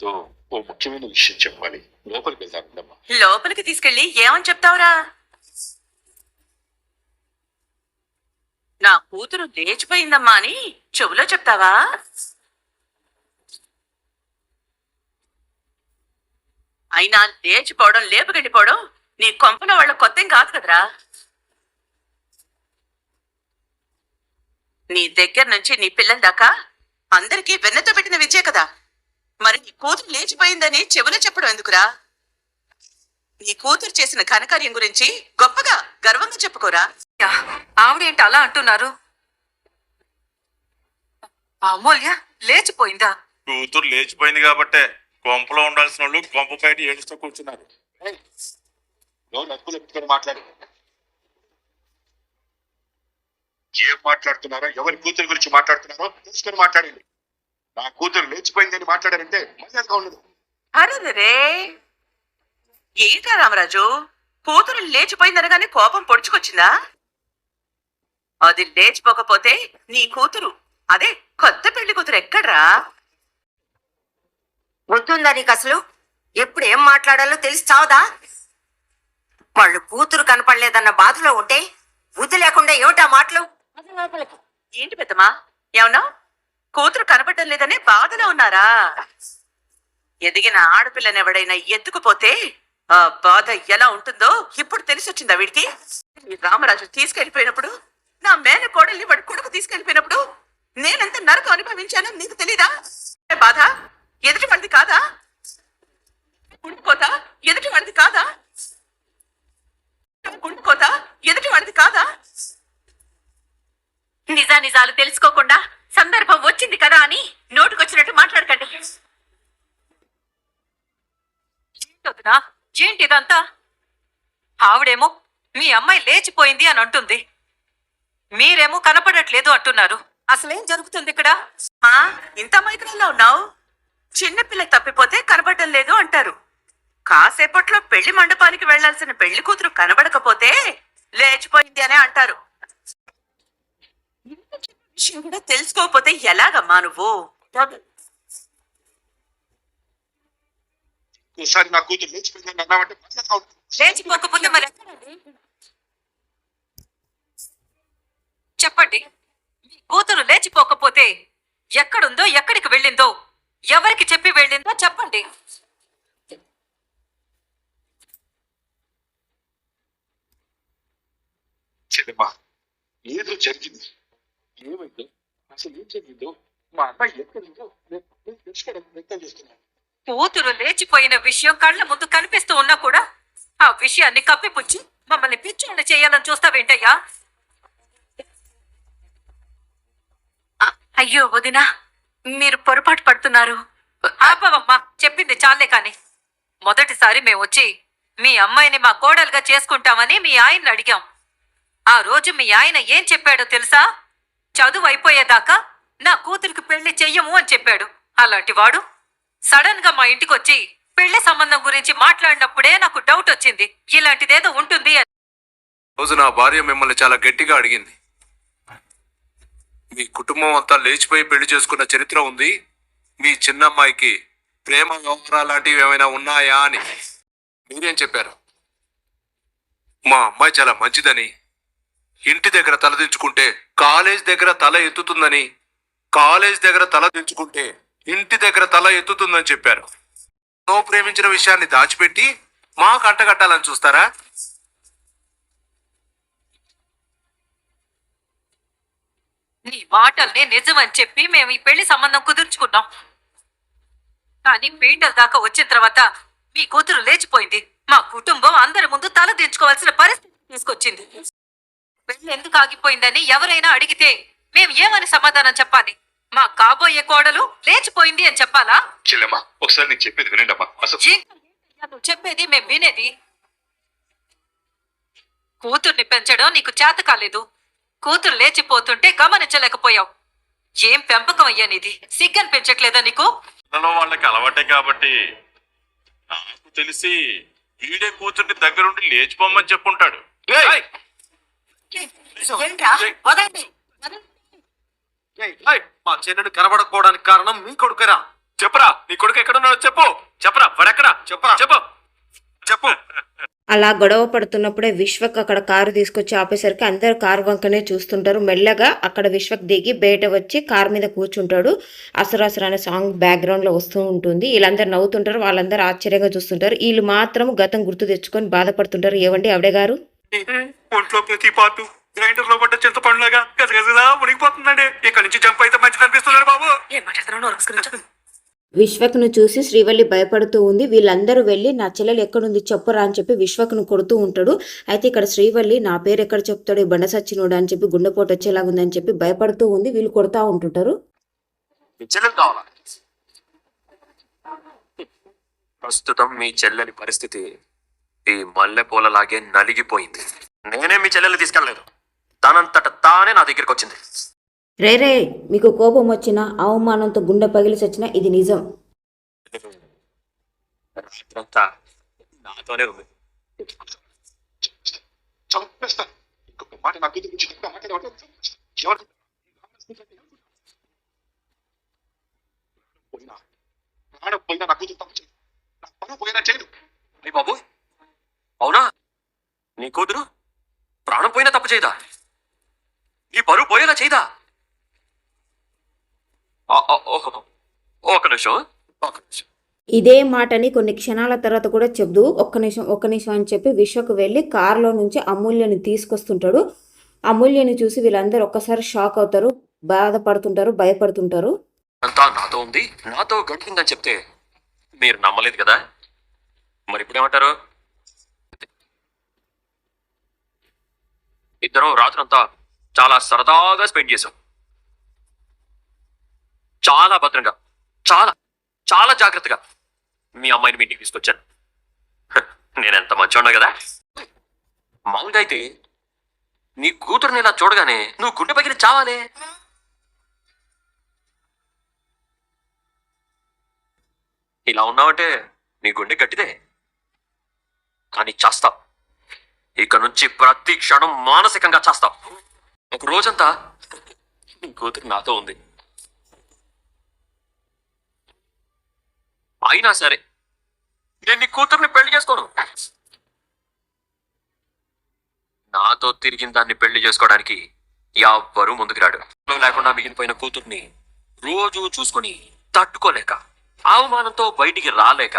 తో ఓ ముఖ్యమైన విషయం చెప్పాలి. లోపలికి వెళ్తానుందమ్మా లోపలికి తీసుకెళ్ళి ఏమని చెప్తావురా? నా కూతురు లేచిపోయిందమ్మా అని చెవులో చెప్తావా? అయినా లేచిపోవడం లేపుకెళ్ళిపోవడం నీ కొంపన వాళ్ళ కొత్త కాదు కదరా. నీ దగ్గర నుంచి నీ పిల్లల దాకా అందరికీ వెన్నతో పెట్టిన విద్యే కదా. మరి నీ కూతురు లేచిపోయిందని చెవులో చెప్పడం ఎందుకురా? నీ కూతురు చేసిన ఘనకార్యం గురించి గొప్పగా గర్వంగా చెప్పుకోరా. యా, ఆవిడేంటి అలా అంటున్నారు? అమూల్య లేచిపోయిందా? కూతురు లేచిపోయింది కాబట్టే కొంపలో ఉండాల్సిన వాళ్ళు కొంప బయట ఏడుస్తూ కూర్చున్నారు. మాట్లాడు. ఏం మాట్లాడుతున్నారో ఎవరి కూతురు గురించి మాట్లాడుతున్నారో తెలుసుకొని మాట్లాడండి. నా కూతురు లేచిపోయిందని మాట్లాడారంటే మర్యాదగా ఉండదు. అరే ఏంటా రామరాజు? కూతురు లేచిపోయిందనగానే కోపం పొడుచుకొచ్చిందా? అది లేచిపోకపోతే నీ కూతురు అదే కొత్త పెళ్ళి కూతురు ఎక్కడ్రా? ఉంటుందా నీకు అసలు? ఎప్పుడు ఏం మాట్లాడాలో తెలిసి చావదా? వాళ్ళు కూతురు కనపడలేదన్న బాధలో ఉంటే బుద్ధి లేకుండా ఏమిటా మాటలు? ఏంటి పెద్దమ్మా? ఏమన్నా కూతురు కనబడటం లేదనే బాధలో ఉన్నారా? ఎదిగిన ఆడపిల్లని ఎవడైనా ఎత్తుకుపోతే ఆ బాధ ఎలా ఉంటుందో ఇప్పుడు తెలిసొచ్చిందా వీడికి? రామరాజు తీసుకెళ్ళిపోయినప్పుడు నా మేన కోడల్ని వాడి కొడుకు తీసుకెళ్ళిపోయినప్పుడు నేనెంత నరకం అనుభవించానో నీకు తెలీదా? బాధ? ఎదుటి వాడిది కాదా? కుడిపోత ఎదుటి వాడిది కాదా? కుడిపోత ఎదుటి వాడిది కాదా? నిజానిజాలు తెలుసుకోకుండా సందర్భం వచ్చింది కదా అని నోటుకొచ్చినట్టు మాట్లాడకండి. ఏంటొదినా ఏంటి ఇదంతా ఆవిడేమో మీ అమ్మాయి లేచిపోయింది అని అంటుంది. మీరేమో కనపడట్లేదు అంటున్నారు. అసలేం జరుగుతుంది ఇక్కడ? ఇంత మైత్రంలో ఉన్నావు? చిన్నపిల్ల తప్పిపోతే కనబడడం లేదు అంటారు. కాసేపట్లో పెళ్ళి మండపానికి వెళ్ళాల్సిన పెళ్ళి కూతురు కనబడకపోతే లేచిపోయింది అనే అంటారు. విషయం కూడా తెలుసుకోకపోతే ఎలాగమ్మా నువ్వు? ఒకసారి నా కూతురు లేచిపోయిందని అన్నామంటే లేచిపోకపోతే మరి చెప్పండి. కూతురు లేచిపోకపోతే ఎక్కడుందో ఎక్కడికి వెళ్ళిందో ఎవరికి చెప్పి వెళ్ళిందో చెప్పండి. చెల్లెమ్మా ఏదో జరిగింది. ఏమైందో అసలు ఏం జరిగిందో మా అమ్మాయి ఎక్కడుందో తెలుసుకోవడానికి ప్రయత్నం చేస్తున్నాను. కూతురు లేచిపోయిన విషయం కళ్ళ ముందు కనిపిస్తూ ఉన్నా కూడా ఆ విషయాన్ని కప్పిపుచ్చి మమ్మల్ని పిచ్చోళ్ళని చేయాలని చూస్తావేంటయ్యా? అయ్యో వదినా మీరు పొరపాటు పడుతున్నారు. ఆపవమ్మా చెప్పింది చాలే కాని. మొదటిసారి మేము వచ్చి మీ అమ్మాయిని మా కోడలుగా చేసుకుంటామని మీ ఆయన్ని అడిగాం. ఆ రోజు మీ ఆయన ఏం చెప్పాడో తెలుసా? చదువు అయిపోయేదాకా నా కూతురికి పెళ్ళి చెయ్యము అని చెప్పాడు. అలాంటి వాడు సడన్గా మా ఇంటికి వచ్చి పెళ్ళి సంబంధం గురించి మాట్లాడినప్పుడే నాకు డౌట్ వచ్చింది. ఇలాంటిదేదో ఉంటుంది అని. రోజు నా భార్య మిమ్మల్ని చాలా గట్టిగా అడిగింది. మీ కుటుంబం అంతా లేచిపోయి పెళ్ళి చేసుకున్న చరిత్ర ఉంది. మీ చిన్నమ్మాయికి ప్రేమ వ్యవహారాలు లాంటివి ఏమైనా ఉన్నాయా అని మీరేం చెప్పారు? మా అమ్మాయి చాలా మంచిదని ఇంటి దగ్గర తలదించుకుంటే కాలేజ్ దగ్గర తల ఎత్తుతుందని కాలేజ్ దగ్గర తల దించుకుంటే ఇంటి దగ్గర తల ఎత్తుతుందని చెప్పారు. నో ప్రేమించిన విషయాన్ని దాచిపెట్టి మాకు అంటగట్టాలని చూస్తారా? నీ మాటల్ని నిజమని చెప్పి మేము ఈ పెళ్ళి సంబంధం కుదుర్చుకున్నాం. కానీ పీటల దాకా వచ్చిన తర్వాత మీ కూతురు లేచిపోయింది. మా కుటుంబం అందరి ముందు తల దించుకోవాల్సిన పరిస్థితి తీసుకొచ్చింది. పెళ్ళి ఎందుకు ఆగిపోయిందని ఎవరైనా అడిగితే మేము ఏమని సమాధానం చెప్పాలి? మా కాబోయే కోడలు లేచిపోయింది అని చెప్పాలా? చెల్లెమ్మా ఒకసారి నేను చెప్పేది వినండి అమ్మా అసలు ఇంకా ఏంటయ్యా నువ్వు చెప్పేది మేము వినేది. కూతుర్ని పెంచడం నీకు చేత కాలేదు. కూతురు లేచిపోతుంటే గమనించలేకపోయావు. ఏం పెంపకం అయ్యా నీది సిగ్గని పెంచట్లేదా నీకు? పిల్లలో వాళ్ళకి అలవాటే కాబట్టి నాకు తెలిసి వీడే కూతుర్ని దగ్గరుండి లేచిపోమని చెప్పుంటాడు. మా చెల్లెడు కనబడకపోవడానికి కారణం మీ కొడుకురా. చెప్పరా నీ కొడుకు ఎక్కడున్నాడో చెప్పు. చెప్పరా వాడెక్కడా? చెప్పరా. చెప్పు. చెప్పు. అలా గొడవ పడుతున్నప్పుడే విశ్వక్ అక్కడ కారు తీసుకొచ్చి ఆపేసరికి అందరు కారు వంకనే చూస్తుంటారు. మెల్లగా అక్కడ విశ్వక్ దిగి బయట వచ్చి కారు మీద కూర్చుంటాడు. అసరాసర అనే సాంగ్ బ్యాక్గ్రౌండ్లో వస్తూ ఉంటుంది. వీళ్ళందరూ నవ్వుతుంటారు. వాళ్ళందరూ ఆశ్చర్యంగా చూస్తుంటారు. వీళ్ళు మాత్రం గతం గుర్తు తెచ్చుకొని బాధపడుతుంటారు. ఏవండి ఆవిడ గారు? ఒంట్లో ప్రతి పార్టు గ్రైండర్లో పడ్డ చింతపండులాగా గజగజలా మునిగిపోతుందండి. ఇక్కడ నుంచి జంప్ అయితే మంచిది అనిపిస్తున్నాడు బాబు. ఏం విశ్వక్ను చూసి శ్రీవల్లి భయపడుతూ ఉంది. వీళ్ళందరూ వెళ్ళి నా చెల్లెలు ఎక్కడుంది? చెప్పురా అని చెప్పి విశ్వక్ను కొడుతూ ఉంటాడు. అయితే ఇక్కడ శ్రీవల్లి నా పేరు ఎక్కడ చెప్తాడు? బండ సచ్చినోడు? అని చెప్పి గుండెపోటు వచ్చేలాగా ఉందని చెప్పి భయపడుతూ ఉంది. వీళ్ళు కొడతా ఉంటుంటారు. ప్రస్తుతం మీ చెల్లెలి పరిస్థితి ఈ మల్లె పూలలాగే నలిగిపోయింది. నేనే మీ చెల్లెలు తీసుకెళ్ళలేదు. తనంతట తానే నా దగ్గరికి వచ్చింది. రే రే మీకు కోపం వచ్చినా అవమానంతో గుండె పగిలి చచ్చినా ఇది నిజం. రాత్రంతా నాతోనే ఉంది. చంపేస్తా. ఇంకొక మాట నా కూతురు గురించి ఇంకా మాట్లాడేవాడు ఎవరు? పోయినా. ప్రాణం పోయినా నా కూతురు తప్పు చేయదు. నా పనులు పోయినా చేయదు. అయ్యి బాబు. అవునా? నీ కూతురు ప్రాణం పోయినా తప్పు చేయదా? నీ పరువు పోయేలా చేయదా. ఒక నిమిషం. ఒక నిమిషం. ఇదే మాటని కొన్ని క్షణాల తర్వాత కూడా చెబుతూ ఒక్క నిమిషం ఒక్క నిమిషం అని చెప్పి విశ్వకు వెళ్ళి కారులో నుంచి అమూల్యని తీసుకొస్తుంటాడు. అమూల్యని చూసి వీళ్ళందరూ ఒక్కసారి షాక్ అవుతారు బాధపడుతుంటారు భయపడుతుంటారు. అంతా నాతో ఉంది నాతో గడిపిందని చెప్తే మీరు నమ్మలేదు కదా? మరి ఇప్పుడు ఇద్దరం రాత్రంతా చాలా సరదాగా స్పెండ్ చేశాం. చాలా భద్రంగా చాలా చాలా జాగ్రత్తగా మీ అమ్మాయిని మీ ఇంటికి తీసుకొచ్చాను. నేనెంత నేను ఎంత మంచిగా కదా. మామూలుగా అయితే నీ కూతురుని ఇలా చూడగానే నువ్వు గుండె పగిలి చావాలే. ఇలా ఉన్నావంటే నీ గుండె గట్టిదే. కానీ చేస్తావు ఇక నుంచి ప్రతి క్షణం మానసికంగా చేస్తావు ఒక రోజంతా కూతురు నాతో ఉంది. అయినా సరే నేను నీ కూతుర్ని పెళ్ళి చేసుకోను. నాతో తిరిగిన దాన్ని పెళ్ళి చేసుకోవడానికి ఎవ్వరూ ముందుకు రాడు. లేకుండా మిగిలిపోయిన కూతుర్ని రోజు చూసుకొని తట్టుకోలేక అవమానంతో బయటికి రాలేక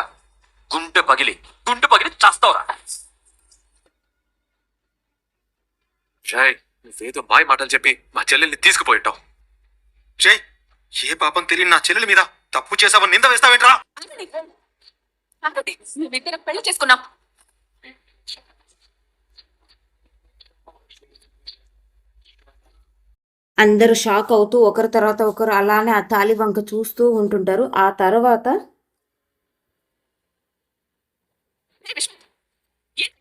గుండె పగిలి గుండె పగిలి చేస్తావురా. జై నువ్వేదో మాయ మాటలు చెప్పి మా చెల్లెల్ని తీసుకుపోయింటావు జై ఏ పాపం తెలియని నా చెల్లెల మీద తప్పు చేసావని నింద వేస్తావేంట్రా? పెళ్ళి చేసుకున్నాం. అందరూ షాక్ అవుతూ ఒకరి తర్వాత ఒకరు అలానే ఆ తాలి వంక చూస్తూ ఉంటుంటారు. ఆ తర్వాత ఏ విష్ణు, ఏ-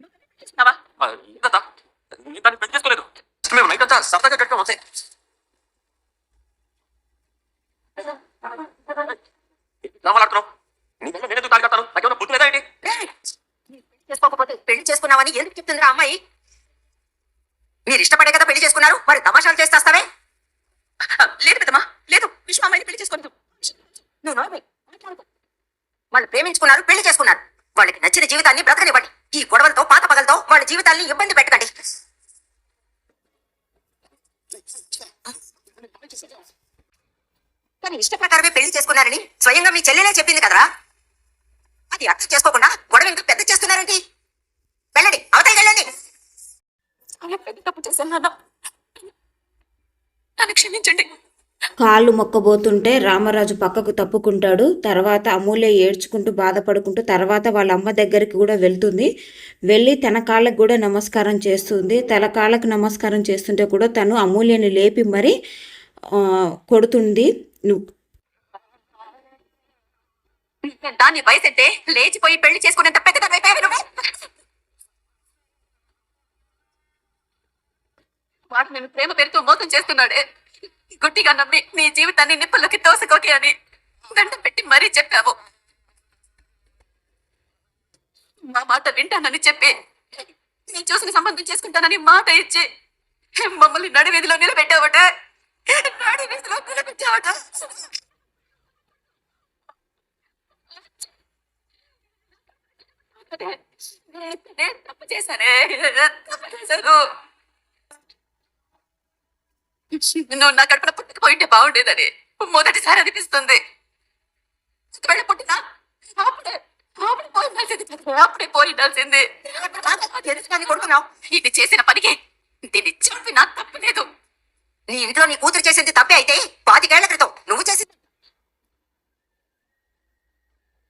నువ్వు పెళ్ళి చేసుకున్నావా? ఆ, ఏంటత్తా? నేను దాన్ని పెళ్ళి చేసుకోలేదు మేము నైట్ అంతా సరదాగా గడిపాం అంతే నీ నాకేమన్నా బుద్ధి లేదా ఏంటి? మీరు పెళ్ళి చేసుకోకపోతే పెళ్ళి చేసుకున్నావని ఎందుకు చెప్తుందిరా అమ్మాయి? మీరు ఇష్టపడే కదా పెళ్ళి చేసుకున్నారు మరి తమాషాలు చేస్తావే? లేదు పెద్దమ్మా లేదు. విష్ణు అమ్మాయిని పెళ్ళి చేసుకోలేదు. నువ్వు వాళ్ళు ప్రేమించుకున్నారు పెళ్ళి చేసుకున్నారు. వాళ్ళకి నచ్చిన జీవితాన్ని బ్రతకనివ్వండి. ఈ గొడవలతో పాత పగలతో వాళ్ళ జీవితాన్ని ఇబ్బంది పెట్టకండి. కానీ ఇష్ట ప్రకారమే పెళ్ళి చేసుకున్నారని స్వయంగా మీ చెల్లెలే చెప్పింది కదరా? అది అర్థం చేసుకోకుండా గొడవ ఇంకా పెద్ద చేస్తున్నారేంటి వెళ్ళండి అవతలి వెళ్ళండి. పెద్ద తప్పు చేశాను నాన్న. నన్ను క్షమించండి. కాళ్ళు మొక్కబోతుంటే రామరాజు పక్కకు తప్పుకుంటాడు తర్వాత అమూల్య ఏడ్చుకుంటూ బాధపడుకుంటూ తర్వాత వాళ్ళ అమ్మ దగ్గరికి కూడా వెళ్తుంది. వెళ్ళి తన కాళ్ళకు కూడా నమస్కారం చేస్తుంది. తన కాళ్ళకు నమస్కారం చేస్తుంటే కూడా తను అమూల్యని లేపి మరి కొడుతుంది నువ్వు దాన్ని వయసు అంటే లేచిపోయి పెళ్ళి చేసుకునేంత పెద్ద నువ్వు? వాడు నేను ప్రేమ పేరుతో మోసం చేస్తున్నాడే. గుట్టిగా నమ్మి నీ జీవితాన్ని నిప్పుల్లోకి తోసుకోకే అని గంట పెట్టి మరీ చెప్పావు. మా మాట వింటానని చెప్పి నేను చూసిన సంబంధం చేసుకుంటానని మాట ఇచ్చి మమ్మల్ని నడివేదిలో నిలబెట్టావటే. నేను తప్పు చేశానే తప్పు చేశాను నువ్వు నా కడుపున పుట్టుకుపోయింటే బాగుండేదని మొదటిసారి అనిపిస్తుంది. ఒకవేళ పుట్టినా అప్పుడే అప్పుడే అప్పుడే పోయి ఉండాల్సింది తెలుసుకొని కొడుకున్నావు ఇది చేసిన పనికి దీన్ని చంపి నా తప్పు లేదు. నీ ఇంట్లో నీ కూతురు చేసింది తప్పే అయితే పాతికేళ్ళ క్రితం నువ్వు చేసింది.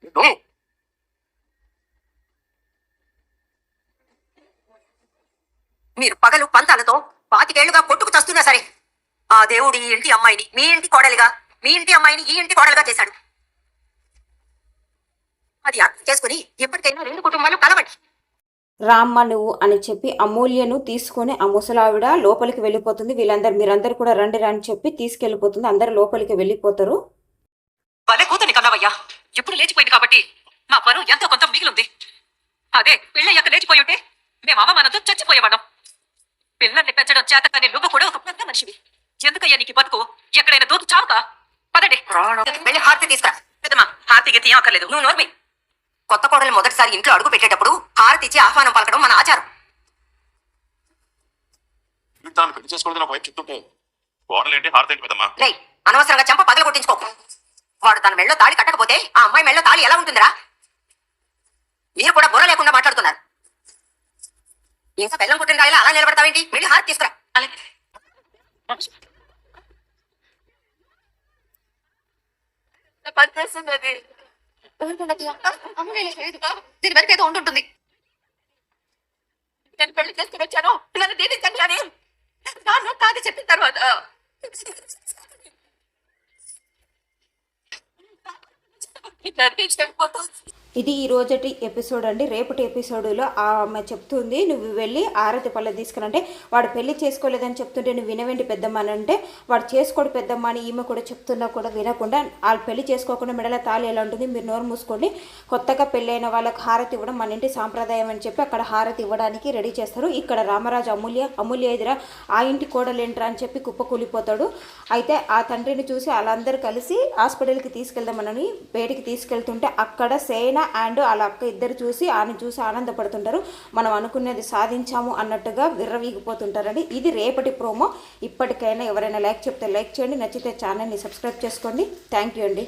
నువ్వు మీరు పగలు పంతాలతో పాతికేళ్ళుగా కొట్టుకు చస్తున్నా సరే ఆ దేవుడు ఈ ఇంటి అమ్మాయిని మీ ఇంటి కోడలిగా మీ ఇంటి అమ్మాయిని ఈ ఇంటి కోడలుగా చేశాడు. అది అర్థం చేసుకుని ఎప్పటికైనా రెండు కుటుంబాలు కలవండి. రామ్మ నువ్వు అని చెప్పి అమూల్యను తీసుకొని ఆ ముసలావిడ లోపలికి వెళ్ళిపోతుంది. వీళ్ళందరూ మీరందరూ కూడా రండి రండి చెప్పి తీసుకెళ్ళిపోతుంది. అందరూ లోపలికి వెళ్ళిపోతారు. భలే కూతుని కన్నావయ్యా. ఇప్పుడు లేచిపోయింది కాబట్టి మా పరువు ఎంతో కొంత మిగిలింది. అదే పెళ్ళయ్యాక లేచిపోయి ఉంటే మేము అవమానంతో చచ్చిపోయేవాళ్ళం. పిల్లల్ని పెంచడం చేత కానీ నువ్వు కూడా ఒక పెద్ద మనిషివి. ఎందుకయ్యా నీకు బతుకు? ఎక్కడైనా దూకు చావుక? పదండి. హారతి తీసుకురా పెద్దమ్మా హార్తికి తీయక్కర్లేదు నువ్వు నోర్మి కొత్త కోడలు మొదటిసారి ఇంట్లో అడుగు పెట్టేటప్పుడు హారతి ఇచ్చి ఆహ్వానం పలకడం మన ఆచారం. తాను పెళ్ళి చేసుకోవడం నా వైపు చెప్తుంటే కోడలేంటి హారతి ఏంటి పెద్దమ్మా? రేయ్ అనవసరంగా చెంప పగల కొట్టించుకోకు. వాడు తన మెళ్ళో తాళి కట్టకపోతే ఆ అమ్మాయి మెళ్ళో తాళి ఎలా ఉంటుందిరా? మీరు కూడా బుర్ర లేకుండా మాట్లాడుతున్నారు. ఇంకా బెల్లం కొట్టిన రాయిలా అలా నిలబడతావేంటి? వెళ్ళి హారతి తీసుకురా. పనిచేస్తుంది అది దీని వెనక ఏదో ఉంటుంటుంది నేను పెళ్ళి చేసుకుని వచ్చాను. పిల్లలు దీవించండి అని నాన్న కాదు చెప్పిన తర్వాత. ఇద్దరికీ చెప్పిపోతుంది ఇది ఈ రోజటి ఎపిసోడ్ అండి. రేపటి ఎపిసోడ్లో ఆమె చెప్తుంది నువ్వు వెళ్ళి ఆరతి పళ్ళు తీసుకురంటే వాడు పెళ్ళి చేసుకోలేదని చెప్తుంటే నువ్వు వినవేంటి పెద్దమ్మ అని అంటే వాడు చేసుకోడు పెద్దమ్మ అని ఈమె కూడా చెప్తున్నా కూడా వినకుండా వాళ్ళు పెళ్ళి చేసుకోకుండా మెడల తాళి ఎలా ఉంటుంది? మీరు నోరు మూసుకోండి. కొత్తగా పెళ్ళైన వాళ్ళకి హారతి ఇవ్వడం మన ఇంటి సాంప్రదాయం అని చెప్పి అక్కడ హారతి ఇవ్వడానికి రెడీ చేస్తారు. ఇక్కడ రామరాజు అమూల్య అమూల్య ఎదుర ఆ ఇంటి కోడలేంట్రా అని చెప్పి కుప్ప కూలిపోతాడు. అయితే ఆ తండ్రిని చూసి వాళ్ళందరూ కలిసి హాస్పిటల్కి తీసుకెళ్దామనని బయటికి తీసుకెళ్తుంటే అక్కడ సేన అండ్ వాళ్ళ అక్క ఇద్దరు చూసి ఆయన చూసి ఆనందపడుతుంటారు. మనం అనుకున్నది సాధించాము అన్నట్టుగా విర్రవీగిపోతుంటారండి. ఇది రేపటి ప్రోమో. ఇప్పటికైనా ఎవరైనా లైక్ చెప్తే లైక్ చేయండి. నచ్చితే ఛానల్ని సబ్స్క్రైబ్ చేసుకోండి. థ్యాంక్ యూ అండి.